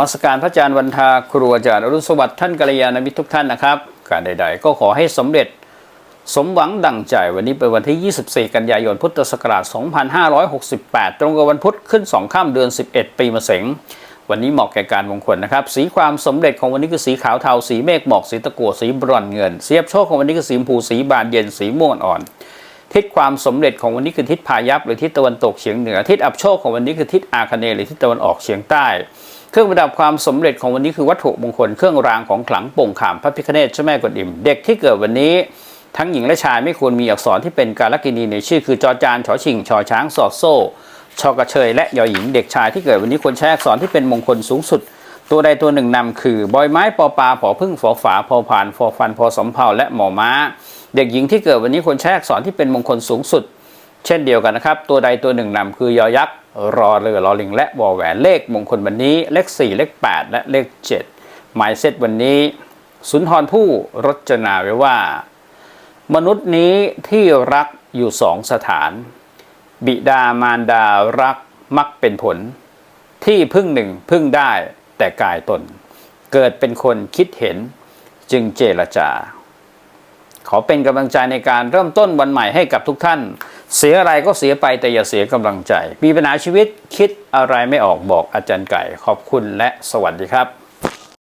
มัสการพระอาจารย์วันทาครูอาจารย์อรุณสวัสดิ์ท่านกัลยาณมิตรทุกท่านนะครับ การใด ๆ ก็ขอให้สำเร็จสมหวังดังใจวันนี้เป็นวันที่ 24 กันยายนพุทธศักราช 2568 ตรงกับวันพุธขึ้น 2 ข้ามเดือน 11 ปีมะเสงวันนี้เหมาะแก่การมงคลนะครับ สีความสำเร็จของวันนี้คือสีขาวเทาสีเมฆหมอกสีตะกั่วสีบรอนเงิน เสียบโชคของวันนี้คือสีชมพูสีบานเย็นสีม่วงอ่อน ทิศความสำเร็จของวันนี้คือทิศพายัพหรือทิศตะวันตกเฉียงเหนือ ทิศอับโชคของวันนี้คือทิศอาคเนหรือทิศตะวันออกเฉียงใต้ เครื่องประดับความสำเร็จของวันนี้คือวัตถุมงคลเครื่องรางของขลังโป่งขามพระพิฆเนศเจ้าแม่กวนอิม เด็กที่เกิดวันนี้ทั้งหญิงและชายไม่ควรมีอักษรที่เป็นการลกินีในชื่อคือจอจานชอชิงชอช้างสอดโซ่ชอกระเชยและยอหญิงเด็กชายที่เกิดวันนี้ควรใช้อักษรที่เป็นมงคลสูงสุด ตัวใดตัวหนึ่งนำคือ บอยไม้ปอปลาผอพึ่งฝอฝาพอผ่านฟอฟันพอสำเภาและหมอม้า เด็กหญิงที่เกิดวันนี้ควรใช้อักษรที่เป็นมงคลสูงสุด เช่นเดียวกันนะครับ ตัวใดตัวหนึ่งนำคือยอยักษ์รอเรือรอลิง และวอแหวนเลขมงคลวันนี้ เลข 4 เลข 8 และเลข 7 หมายเซตวันนี้ สุนทรผู้รจนาไว้ว่า มนุษย์นี้ที่รักอยู่สองสถาน บิดามารดารักมักเป็นผล ที่พึ่งหนึ่งพึ่งได้ แต่กายตน เกิดเป็นคนคิดเห็นจึงเจรจา ขอเป็นกำลังใจในการเริ่มต้นวันใหม่ให้กับทุกท่าน เสียอะไรก็เสียไปแต่อย่าเสียกำลังใจ มีปัญหาชีวิตคิดอะไรไม่ออกบอกอาจารย์ไก่ ขอบคุณและสวัสดีครับ